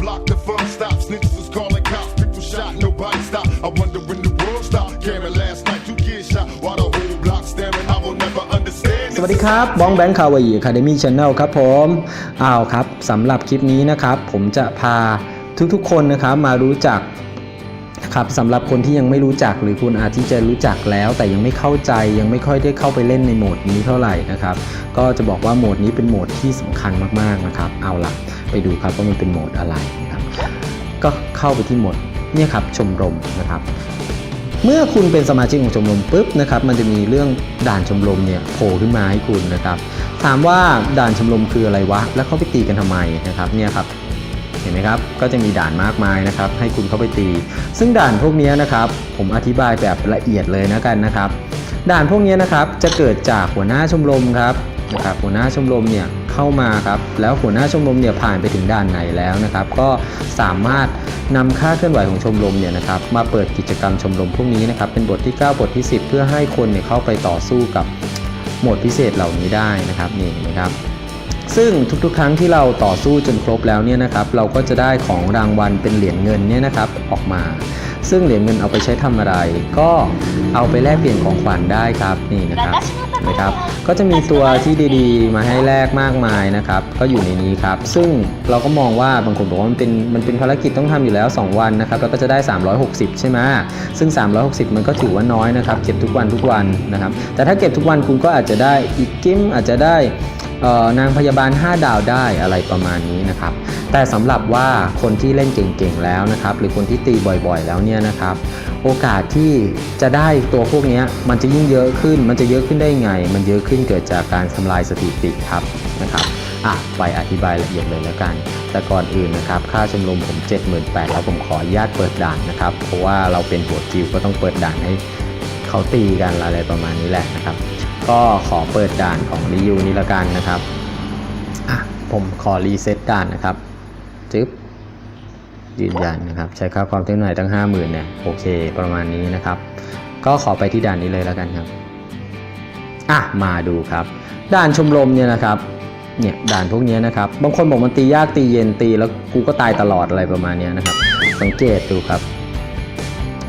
block, the fun stopped. Snitches was calling cops, people shot, nobody stopped. I wonder when the world stopped. Cameron last night, two kids shot, while the whole block staring. I will never understand. สวัสดีครับบ้องแบงค์คาวา i คาเดมี่ชาแนลครับผมอ้าวครับสำหรับคลิปนี้นะครับ ผมจะพาทุกๆคนนะครับมารู้จัก ครับสำหรับคนที่ยังไม่รู้จักหรือคุณอาจที่จะรู้จักแล้ว แต่ยังไม่เข้าใจยังไม่ค่อยได้เข้าไปเล่นในโหมดนี้เท่าไหร่นะครับก็จะบอกว่าโหมดนี้เป็นโหมดที่สำคัญมากๆนะครับเอาล่ะไปดูครับว่ามันเป็นโหมดอะไรนะครับก็เข้าไปที่โหมดเนี่ยครับชมรมนะครับเมื่อคุณเป็นสมาชิกของชมรมปุ๊บนะครับมันจะมีเรื่องด่านชมรมเนี่ยโผล่ขึ้นมาให้คุณนะครับถามว่าด่านชมรมคืออะไรวะ แล้วเขาไปตีกันทำไมนะครับเนี่ยครับ เห็นไหมครับ ก็จะมีด่านมากมายนะครับ ให้คุณเข้าไปตี ซึ่งด่านพวกนี้นะครับ ผมอธิบายแบบละเอียดเลยนะกันนะครับ ด่านพวกนี้นะครับจะเกิดจากหัวหน้าชมรมครับนะครับหัวหน้าชมรมเนี่ยเข้ามาครับแล้วหัวหน้าชมรมเนี่ยผ่านไปถึงด่านไหนแล้วนะครับ ก็สามารถนำค่าเคลื่อนไหวของชมรมเนี่ยนะครับมาเปิดกิจกรรมชมรมพวกนี้นะครับเป็นบทที่ 9 บทที่ 10 เพื่อให้คนเนี่ยเข้าไปต่อสู้กับโหมดพิเศษเหล่านี้ได้นะครับนี่เห็นะครับ ซึ่งทุกๆ ครั้งที่เราต่อสู้จนครบแล้วเนี่ยนะครับเราก็จะได้ของรางวัลเป็นเหรียญเงินเนี่ยนะครับออกมา ซึ่งเหรียญเงินเอาไปใช้ทำอะไร ก็เอาไปแลกเปลี่ยนของขวัญได้ครับนี่นะครับนะครับ ก็จะมีตัวที่ดีๆ มาให้แลกมากมายนะครับ ก็อยู่ในนี้ครับ ซึ่งเราก็มองว่าบางคนบอกว่ามันเป็นมันเป็นภารกิจต้องทำอยู่แล้ว 2 วันนะครับแล้วก็จะได้ 360 ใช่ไหมซึ่ง 360 มันก็ถือว่าน้อยนะครับ เก็บทุกวันทุกวันนะครับ แต่ถ้าเก็บทุกวันคุณก็อาจจะได้อีกกิมอาจจะได้ นางพยาบาล 5 ดาวได้อะไรประมาณนี้นะครับ แต่สำหรับว่าคนที่เล่นเก่งๆแล้วนะครับ หรือคนที่ตีบ่อยๆ แล้วเนี่ยนะครับ โอกาสที่จะได้ตัวพวกนี้มันจะยิ่งเยอะขึ้น มันจะเยอะขึ้นได้ไง มันเยอะขึ้นเกิดจากการทำลายสถิติครับนะครับอะไปอธิบายละเอียดเลยแล้วกัน แต่ก่อนอื่นนะครับ ค่าชมรมผม 78,000แล้วผมขออนุญาตเปิดด่านนะครับ เพราะว่าเราเป็นหัวกิวก็ต้องเปิดด่านให้เขาตีกันอะไรประมาณนี้แหละนะครับ ก็ขอเปิดด่านของรีวิวนี้แล้วกันนะครับอะผมขอรีเซ็ตด่านนะครับจึ๊บยืนยันนะครับ ใช้ค่าความเท่าไหร่ตั้ง 50,000เนี่ยโอเค ประมาณนี้นะครับ ก็ขอไปที่ด่านนี้เลยแล้วกันครับอะมาดูครับ ด่านชมรมเนี่ยนะครับเนี่ยด่านพวกนี้นะครับ บางคนบอกมันตียากตีเย็นตีแล้วกูก็ตายตลอดอะไรประมาณนี้นะครับ สังเกตดูครับ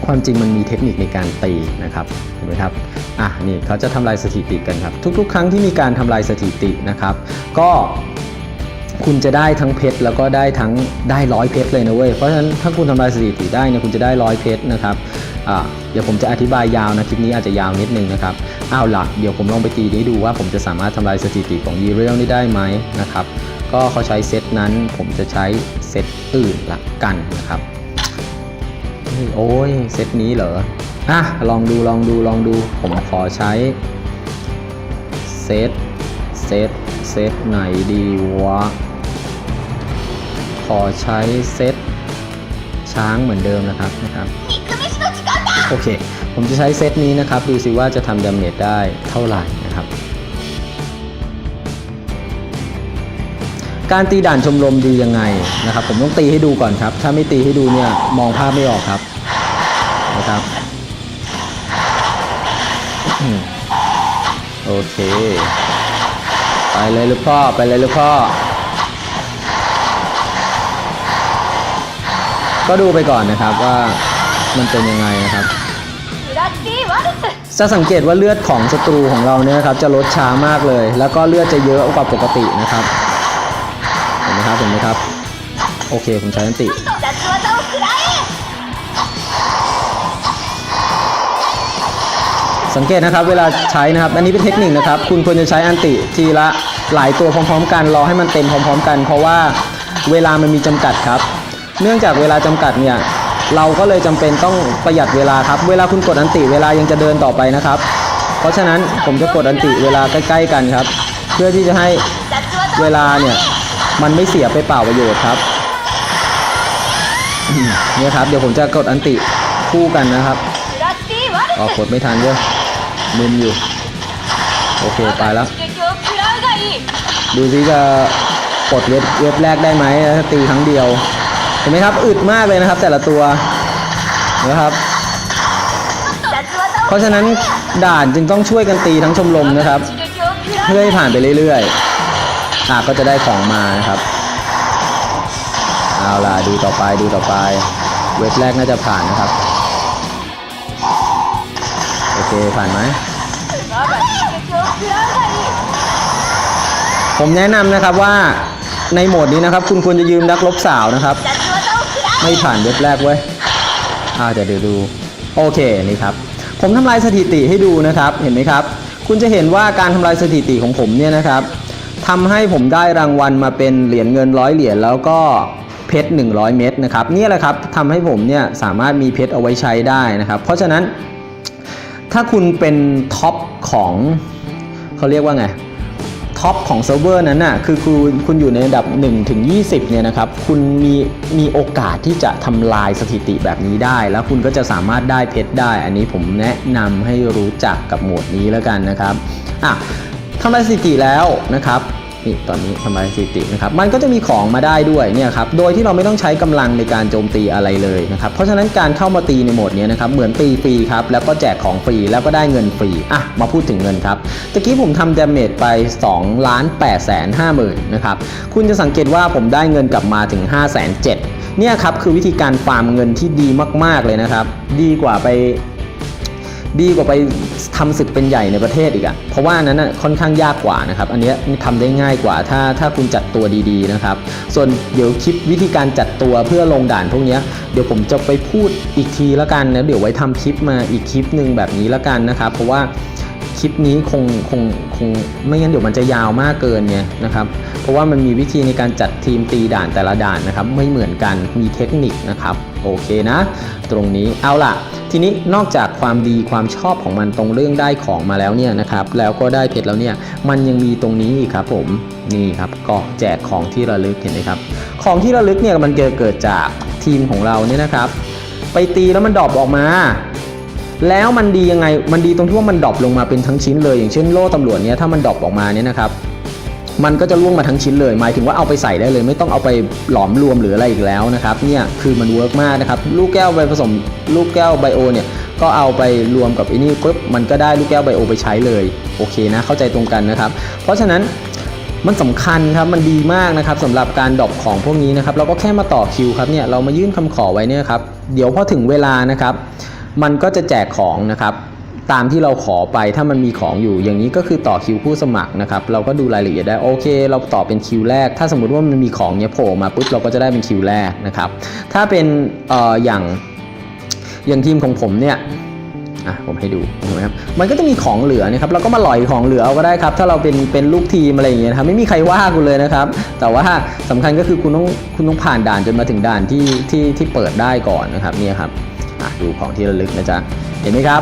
ความจริงมันมีเทคนิคในการตีนะครับเห็นไหมครับ อะนี่เขาจะทำลายสถิติกันครับ ทุกๆ ครั้งที่มีการทำลายสถิตินะครับ ก็คุณจะได้ทั้งเพชรแล้วก็ได้ทั้งได้ร้อยเพชรเลยนะเว้ยเพราะฉะนั้นถ้าคุณทำลายสถิติได้เนี่ยคุณจะได้ร้อยเพชรนะครับอ่าเดี๋ยวผมจะอธิบายยาวนะคลิปนี้อาจจะยาวนิดนึงนะครับอ้าวหล่ะเดี๋ยวผมลองไปตีได้ดูว่าผมจะสามารถทำลายสถิติของยีเรียลนี้ได้ไหมนะครับก็เขาใช้เซตนั้นผมจะใช้เซตอื่นละกันนะครับโอ้ยเซตนี้เหรอ อะ ลองดูลองดูลองดู ผมขอใช้เซตเซตเซตไหนดีวะ ขอใช้เซตช้างเหมือนเดิมนะครับนะครับ โอเค ผมจะใช้เซตนี้นะครับ ดูสิว่าจะทำดาเมจได้เท่าไหร่นะครับการตีด่านชมรมดียังไงนะครับ ผมต้องตีให้ดูก่อนครับ ถ้าไม่ตีให้ดูเนี่ย มองภาพไม่ออกครับนะครับ โอเค ไปเลยลูกพ่อ ไปเลยลูกพ่อ ก็ดูไปก่อนนะครับว่ามันเป็นยังไงนะครับจะสังเกตว่าเลือดของศัตรูของเราเนี่ยครับจะลดช้ามากเลย แล้วก็เลือดจะเยอะกว่าปกตินะครับ เห็นไหมครับ เห็นไหมครับ โอเค ผมใช้นันติ สังเกตนะครับเวลาใช้นะครับ อันนี้เป็นเทคนิคนะครับ คุณควรจะใช้อันติทีละหลายตัวพร้อมๆ กันรอให้มันเต็มพร้อม ๆ กัน เพราะว่าเวลามันมีจำกัดครับ เนื่องจากเวลาจำกัดเนี่ยเราก็เลยจำเป็นต้องประหยัดเวลาครับ เวลาคุณกดอันติเวลายังจะเดินต่อไปนะครับ เพราะฉะนั้นผมจะกดอันติเวลาใกล้ ๆ กันครับ เพื่อที่จะให้เวลาเนี่ยมันไม่เสียไปเปล่าประโยชน์ครับเนี่ยครับ เดี๋ยวผมจะกดอันติคู่กันนะครับออกกดไม่ทันเยอะ มึนอยู่ โอเคไปแล้ว ดูซิจะปลดเว็บเว็บแรกได้ไหมถ้าตีครั้งเดียว เห็นไหมครับอึดมากเลยนะครับ แต่ละตัวนะครับ เพราะฉะนั้นด่านจึงต้องช่วยกันตีทั้งชมรมนะครับ เพื่อให้ผ่านไปเรื่อยๆอะก็จะได้ของมานะครับเอาล่ะดูต่อไปดูต่อไป เว็บแรกน่าจะผ่านนะครับ ผ่านไหมผมแนะนำนะครับว่าในโหมดนี้นะครับ คุณควรจะยืมดักลบสาวนะครับ ไม่ผ่านเว็บแรกเว้ยอ่าเดี๋ยวดู โอเคนี่ครับ ผมทำลายสถิติให้ดูนะครับ เห็นไหมครับ คุณจะเห็นว่าการทำลายสถิติของผมเนี่ยนะครับทำให้ผมได้รางวัลมาเป็นเหรียญเงินร้อยเหรียญแล้วก็เพชร100 เม็ดนะครับนี่แหละครับทำให้ผมเนี่ยสามารถมีเพชรเอาไว้ใช้ได้นะครับ เพราะฉะนั้น ถ้าคุณเป็นท็อปของเขาเรียกว่าไงท็อปของเซิร์ฟเวอร์นั้นน่ะคือคุณคุณอยู่ในระดับ1ถึง20เนี่ยนะครับคุณมีมีโอกาสที่จะทำลายสถิติแบบนี้ได้ แล้วคุณก็จะสามารถได้เพชรได้ อันนี้ผมแนะนำให้รู้จักกับโหมดนี้แล้วกันนะครับอะทำลายสถิติแล้วนะครับ นี่ตอนนี้ทำลายสถิตินะครับ มันก็จะมีของมาได้ด้วยเนี่ยครับ โดยที่เราไม่ต้องใช้กำลังในการโจมตีอะไรเลยนะครับ เพราะฉะนั้นการเข้ามาตีในโหมดนี้นะครับ เหมือนตีฟรีครับ แล้วก็แจกของฟรี แล้วก็ได้เงินฟรี อะ มาพูดถึงเงินครับ ตะกี้ผมทำดาเมจไป2ล้าน8แสน5หมื่นนะครับ คุณจะสังเกตว่าผมได้เงินกลับมาถึง5แสน7เนี่ยครับคือวิธีการฟาร์มเงินที่ดีมาก ๆเลยนะครับ ดีกว่าไป ดีกว่าไปทำศึกเป็นใหญ่ในประเทศอีกอะเพราะว่านั้นน่ะค่อนข้างยากกว่านะครับ อันเนี้ยทำได้ง่ายกว่า ถ้าถ้าคุณจัดตัวดีๆนะครับ ส่วนเดี๋ยวคลิปวิธีการจัดตัวเพื่อลงด่านพวกเนี้ยเดี๋ยวผมจะไปพูดอีกทีละกันนะเดี๋ยวไว้ทำคลิปมาอีกคลิปหนึ่งแบบนี้ละกันนะครับ เพราะว่าคลิปนี้คงคงคงไม่งั้นเดี๋ยวมันจะยาวมากเกินไงนะครับ เพราะว่ามันมีวิธีในการจัดทีมตีด่านแต่ละด่านนะครับ ไม่เหมือนกันมีเทคนิคนะครับโอเคนะ ตรงนี้เอาล่ะ ทีนี้นอกจากความดีความชอบของมันตรงเรื่องได้ของมาแล้วเนี่ยนะครับแล้วก็ได้เพชรแล้วเนี่ยมันยังมีตรงนี้อีกครับผมนี่ครับก็แจกของที่ระลึกเห็นไหมครับ ของที่ระลึกเนี่ยมันเกิดเกิดจากทีมของเราเนี่ยนะครับ ไปตีแล้วมันดรอปออกมาแล้วมันดียังไง มันดีตรงที่ว่ามันดรอปลงมาเป็นทั้งชิ้นเลย อย่างเช่นโล่ตำรวจเนี่ยถ้ามันดรอปออกมาเนี่ยนะครับ มันก็จะล่วงมาทั้งชิ้นเลย หมายถึงว่าเอาไปใส่ได้เลย ไม่ต้องเอาไปหลอมรวมหรืออะไรอีกแล้วนะครับเนี่ยคือมันเวิร์กมากนะครับลูกแก้วใบผสมลูกแก้วไบโอเนี่ยก็เอาไปรวมกับไอ้นี่ปุ๊บมันก็ได้ลูกแก้วไบโอไปใช้เลยโอเคนะเข้าใจตรงกันนะครับ เพราะฉะนั้นมันสำคัญครับมันดีมากนะครับสำหรับการดรอปของพวกนี้นะครับเราก็แค่มาต่อคิวครับเนี่ยเรามายื่นคำขอไว้เนี่ยครับเดี๋ยวพอถึงเวลานะครับ มันก็จะแจกของนะครับ ตามที่เราขอไปถ้ามันมีของอยู่อย่างนี้ก็คือต่อคิวผู้สมัครนะครับเราก็ดูรายละเอียดได้โอเค เราต่อเป็นคิวแรก ถ้าสมมุติว่ามันมีของเนี้ยโผล่มาปุ๊บเราก็จะได้เป็นคิวแรกนะครับถ้าเป็นเอ่ออย่างอย่างทีมของผมเนี่ยอะผมให้ดูนไหมครับมันก็จะมีของเหลือนะครับเราก็มาหลอยของเหลือเอาก็ได้ครับ ถ้าเราเป็นเป็นลูกทีมอะไรอย่างเงี้ยครับไม่มีใครว่าคุณเลยนะครับ แต่ว่าสำคัญก็คือคุณต้องคุณต้องผ่านด่านจนมาถึงด่านที่ที่ที่เปิดได้ก่อนนะครับเนี่ยครับ อะดูของที่ระลึกนะจ๊ะเห็นไหมครับ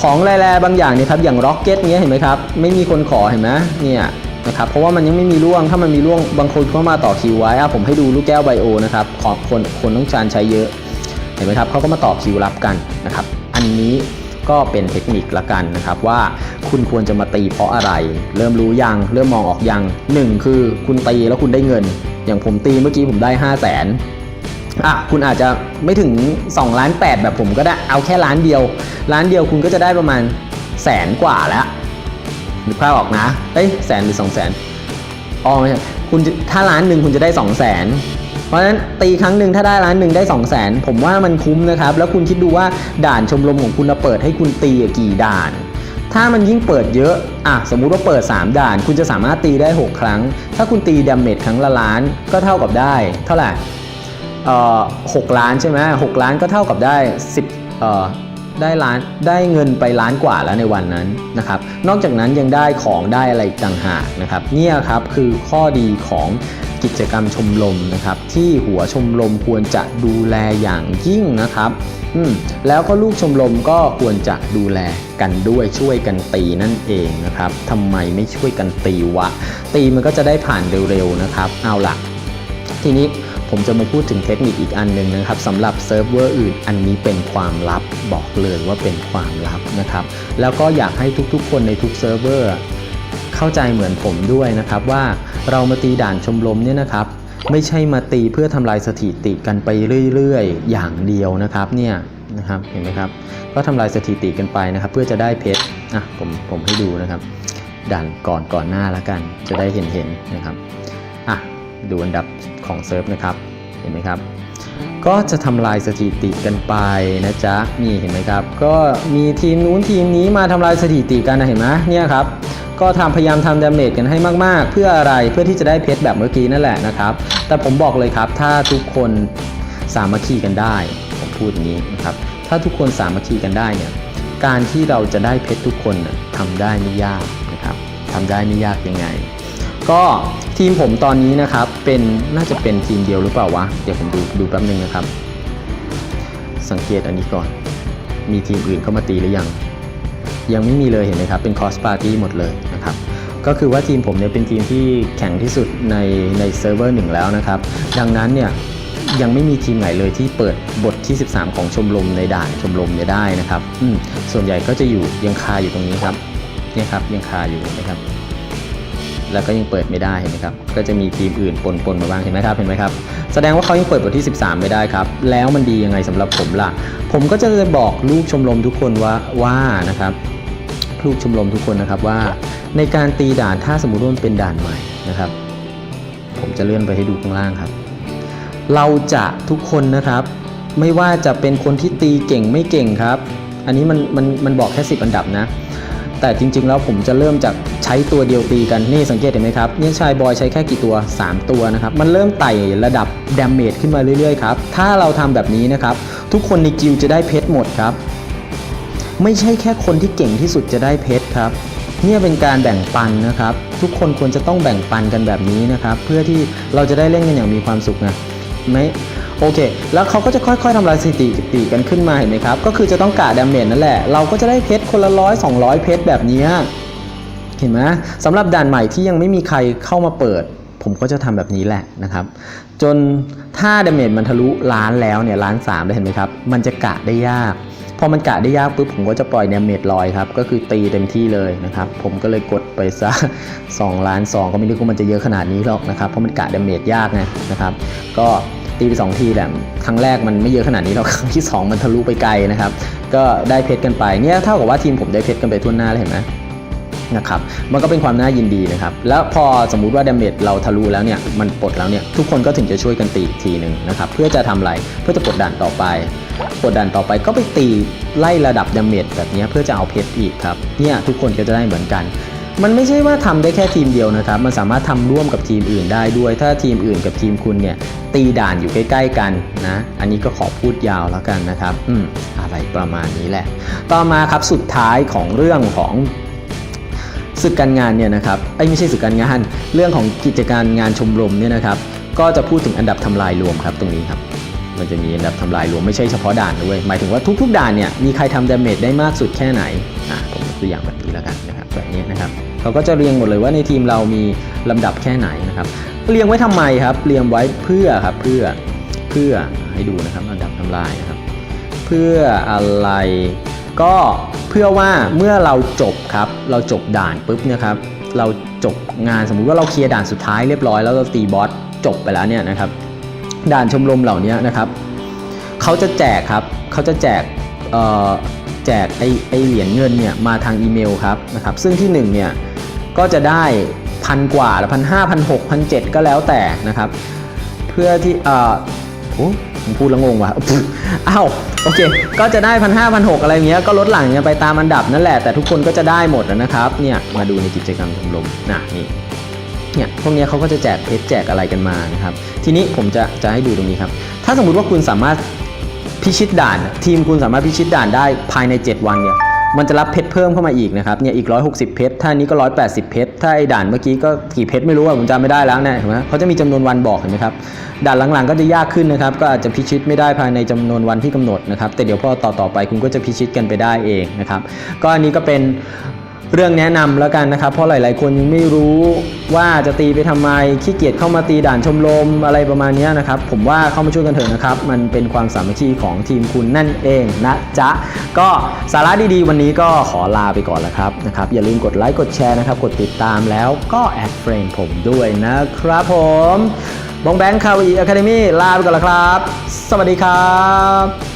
ของแร่ๆบางอย่างเนี่ยครับอย่างร็อกเก็ตเนี้ยเห็นไหมครับไม่มีคนขอเห็นไหมเนี่ยนะครับเพราะว่ามันยังไม่มีร่วงถ้ามันมีร่วงบางคนเข้ามาต่อคิวไว้อะผมให้ดูลูกแก้วไบโอนะครับของคนคนต้องการใช้เยอะ เห็นไหมครับเขาก็มาต่อคิวรับกันนะครับ อันนี้ก็เป็นเทคนิคละกันนะครับว่าคุณควรจะมาตีเพราะอะไร เริ่มรู้ยังเริ่มมองออกยังหนึ่งคือคุณตีแล้วคุณได้เงิน อย่างผมตีเมื่อกี้ผมได้ 5 0 0แสน อะคุณอาจจะไม่ถึง2ล้าน8แบบผมก็ได้เอาแค่ล้านเดียวล้านเดียวคุณก็จะได้ประมาณแสนกว่าแล้วนึกภาพออกนะเอ้ยแสนหรือ2 0 0แสนอ๋อไม่ใช่คุณถ้าล้านหนึ่งคุณจะได้2 0 0แสนเพราะฉะนั้นตีครั้งหนึ่งถ้าได้ล้านหนึ่งได้2 0 0แสนผมว่ามันคุ้มนะครับ แล้วคุณคิดดูว่าด่านชมรมของคุณน่ะเปิดให้คุณตีกี่ด่านถ้ามันยิ่งเปิดเยอะ อะ สมมุติว่าเปิด 3 ด่าน คุณจะสามารถตีได้ 6 ครั้ง ถ้าคุณตีดาเมจครั้งละล้าน ก็เท่ากับได้ เท่าไหร่ หกล้านใช่ไหมหกล้านก็เท่ากับได้10ได้ล้านได้เงินไปล้านกว่าแล้วในวันนั้นนะครับ นอกจากนั้นยังได้ของได้อะไรต่างหากนะครับเนี่ยครับคือข้อดีของกิจกรรมชมรมนะครับ ที่หัวชมรมควรจะดูแลอย่างยิ่งนะครับอืมแล้วก็ลูกชมรมก็ควรจะดูแลกันด้วยช่วยกันตีนั่นเองนะครับทำไมไม่ช่วยกันตีวะตีมันก็จะได้ผ่านเร็วๆนะครับ เอาล่ะทีนี้ ผมจะมาพูดถึงเทคนิคอีกอันหนึ่งนะครับสำหรับเซิร์ฟเวอร์อื่นอันนี้เป็นความลับบอกเลยว่าเป็นความลับนะครับแล้วก็อยากให้ทุกๆ คนในทุกเซิร์ฟเวอร์เข้าใจเหมือนผมด้วยนะครับว่าเรามาตีด่านชมรมเนี่ยนะครับไม่ใช่มาตีเพื่อทำลายสถิติกันไปเรื่อยๆ อย่างเดียวนะครับเนี่ยนะครับเห็นไหมครับก็ทำลายสถิติกันไปนะครับ เพื่อจะได้เพชรอะผมผมให้ดูนะครับด่านก่อนก่อนหน้าแล้วกัน จะได้เห็นเห็นนะครับอะดูอันดับ ของเซิร์ฟนะครับ เห็นไหมครับ ก็จะทำลายสถิติกันไปนะจ๊ะ นี่เห็นไหมครับ ก็มีทีมนู้นทีมนี้มาทำลายสถิติกันนะเห็นไหมเนี่ยครับ ก็ทำพยายามทำดาเมจกันให้มากๆ เพื่ออะไร เพื่อที่จะได้เพชรแบบเมื่อกี้นั่นแหละนะครับ แต่ผมบอกเลยครับ ถ้าทุกคนสามัคคีกันได้ ผมพูดอย่างนี้นะครับ ถ้าทุกคนสามัคคีกันได้เนี่ย การที่เราจะได้เพชรทุกคนทำได้ไม่ยากนะครับทำได้ไม่ยากยังไง ก็ ทีมผมตอนนี้นะครับเป็นน่าจะเป็นทีมเดียวหรือเปล่าวะ เดี๋ยวผมดูดูแป๊บนึงนะครับ สังเกตอันนี้ก่อน มีทีมอื่นเข้ามาตีหรือยัง ยังไม่มีเลยเห็นไหมครับ เป็นคอสปาร์ตี้หมดเลยนะครับก็คือว่าทีมผมเนี่ยเป็นทีมที่แข็งที่สุดในในเซิร์ฟเวอร์หนึ่งแล้วนะครับ ดังนั้นเนี่ยยังไม่มีทีมไหนเลยที่เปิดบทที่ 13 ของชมรมในด่านชมรมเนี่ยได้นะครับ ส่วนใหญ่ก็จะอยู่ยังคาอยู่ตรงนี้ครับเนี่ยครับยังคาอยู่นไหมครับ แล้วก็ยังเปิดไม่ได้เห็นไหมครับ ก็จะมีทีมอื่นปนปนๆมาบ้างเห็นไหมครับ เห็นไหมครับ แสดงว่าเขายังเปิดบทที่ 13 ไม่ได้ครับ แล้วมันดียังไงสำหรับผมล่ะ ผมก็จะบอกลูกชมรมทุกคนว่าว่านะครับ ลูกชมรมทุกคนนะครับว่า ในการตีด่านถ้าสมมติว่ามันเป็นด่านใหม่นะครับ ผมจะเลื่อนไปให้ดูข้างล่างครับ เราจะทุกคนนะครับ ไม่ว่าจะเป็นคนที่ตีเก่งไม่เก่งครับ อันนี้มันมันมันบอกแค่ 10 อันดับนะ แต่จริง ๆ แล้วผมจะเริ่มจากใช้ตัวเดียวตีกันนี่สังเกตเห็นไหมครับเนี่ยชายบอยใช้แค่กี่ตัว 3 ตัวนะครับมันเริ่มไต่ระดับดาเมจขึ้นมาเรื่อยๆครับถ้าเราทำแบบนี้นะครับทุกคนในกิลจะได้เพชรหมดครับไม่ใช่แค่คนที่เก่งที่สุดจะได้เพชรครับเนี่ยเป็นการแบ่งปันนะครับ ทุกคนควรจะต้องแบ่งปันกันแบบนี้นะครับ เพื่อที่เราจะได้เล่นกันอย่างมีความสุขนะไม่ โอเค แล้วเขาก็จะค่อยๆทำลายสถิติกันขึ้นมาเห็นไหมครับ ก็คือจะต้องกะดาเมจนั่นแหละ เราก็จะได้เพชรคนละร้อยสองร้อยเพชรแบบนี้ เห็นไหมสำหรับด่านใหม่ที่ยังไม่มีใครเข้ามาเปิด ผมก็จะทำแบบนี้แหละนะครับ จนถ้าดาเมจมันทะลุล้านแล้วเนี่ยล้านสามได้เห็นไหมครับ มันจะกะได้ยากพอมันกะได้ยากปุ๊บผมก็จะปล่อยดาเมจลอยครับ ก็คือตีเต็มที่เลยนะครับ ผมก็เลยกดไปซะ2ล้าน2ก็ไม่รู้ว่ามันจะเยอะขนาดนี้หรอกนะครับ เพราะมันกะดาเมจยากไงนะครับ ก็ ตีไปสองทีแหละครั้งแรกมันไม่เยอะขนาดนี้หรอกครั้งที่ 2 มันทะลุไปไกลนะครับ ก็ได้เพชรกันไปเนี่ยเท่ากับว่าทีมผมได้เพชรกันไปทั่วหน้าเลยเห็นไหมนะครับมันก็เป็นความน่ายินดีนะครับ แล้วพอสมมุติว่าดาเมจเราทะลุแล้วเนี่ยมันปลดแล้วเนี่ยทุกคนก็ถึงจะช่วยกันตีอีกทีหนึ่งนะครับเพื่อจะทำอะไรเพื่อจะกดดันต่อไปกดดันต่อไปก็ไปตีไล่ระดับดาเมจแบบนี้เพื่อจะเอาเพชรอีกครับเนี่ยทุกคนก็จะได้เหมือนกัน มันไม่ใช่ว่าทำได้แค่ทีมเดียวนะครับ มันสามารถทำร่วมกับทีมอื่นได้ด้วย ถ้าทีมอื่นกับทีมคุณเนี่ยตีด่านอยู่ใกล้ ๆ กันนะ อันนี้ก็ขอพูดยาวแล้วกันนะครับ อืมอะไรประมาณนี้แหละ ต่อมาครับสุดท้ายของเรื่องของศึกการงานเนี่ยนะครับไอ้ไม่ใช่ศึกการงาน เรื่องของกิจการงานชมรมเนี่ยนะครับ ก็จะพูดถึงอันดับทำลายรวมครับตรงนี้ครับ มันจะมีอันดับทำลายรวมไม่ใช่เฉพาะด่านด้วย หมายถึงว่าทุก ๆ ด่านเนี่ยมีใครทำดาเมจได้มากสุดแค่ไหนอะผม ตัวอย่างแบบนี้แล้วกันนะครับแบบนี้นะครับเขาก็จะเรียงหมดเลยว่าในทีมเรามีลำดับแค่ไหนนะครับ เรียงไว้ทำไมครับ เรียงไว้เพื่อครับเพื่อเพื่อให้ดูนะครับอันดับทำลายนะครับ เพื่ออะไรก็เพื่อว่าเมื่อเราจบครับ เราจบด่านปุ๊บเนี่ยครับ เราจบงานสมมุติว่าเราเคลียร์ด่านสุดท้ายเรียบร้อยแล้วเราตีบอสจบไปแล้วเนี่ยนะครับ ด่านชมรมเหล่านี้นะครับเขาจะแจกครับเขาจะแจก แจกไอไอเหรียญเงินเนี่ยมาทางอีเมลครับนะครับ ซึ่งที่หนึ่งเนี่ยก็จะได้พันกว่าละพันห้าพันหกพันเจ็ดก็แล้วแต่นะครับ เพื่อที่เอ่อโอ้ผมพูดล้วงงว่ะอ้าวโอเค ก็จะได้พันห้าพันหกอะไรเงี้ยก็ลดหลั่งกันไปตามอันดับนั่นแหละแต่ทุกคนก็จะได้หมดนะครับเนี่ยมาดูในกิจกรรมชมรมนะนี่เนี่ยพวกนี้เขาก็จะแจกเพชรแจกอะไรกันมานะครับ ทีนี้ผมจะจะให้ดูตรงนี้ครับ ถ้าสมมุติว่าคุณสามารถ พิชิตด่าน ทีมคุณสามารถพิชิตด่านได้ภายใน 7 วันเนี่ยมันจะรับเพชรเพิ่มเข้ามาอีกนะครับเนี่ยอีก 160 เพชรถ้านี้ก็ 180 เพชรถ้าไอ้ด่านเมื่อกี้ก็กี่เพชรไม่รู้อะผมจำไม่ได้แล้วเนี่ยเห็นไหมเขาจะมีจำนวนวันบอกเห็นไหมครับด่านหลังๆก็จะยากขึ้นนะครับก็อาจจะพิชิตไม่ได้ภายในจำนวนวันที่กำหนดนะครับแต่เดี๋ยวพอต่อต่อๆไปคุณก็จะพิชิตกันไปได้เองนะครับก็อันนี้ก็เป็น เรื่องแนะนำแล้วกันนะครับ เพราะหลาย ๆ คนยังไม่รู้ว่าจะตีไปทำไมขี้เกียจเข้ามาตีด่านชมรมอะไรประมาณนี้นะครับ ผมว่าเข้ามาช่วยกันเถอะนะครับ มันเป็นความสามัคคีของทีมคุณนั่นเองนะจ๊ะ ก็สาระดี ๆ วันนี้ก็ขอลาไปก่อนแล้วครับนะครับ อย่าลืมกดไลค์กดแชร์นะครับ กดติดตามแล้วก็แอดเฟรนผมด้วยนะครับผมบงแบงค์คาวีอะคาเดมี่ลาไปก่อนแล้วครับ สวัสดีครับ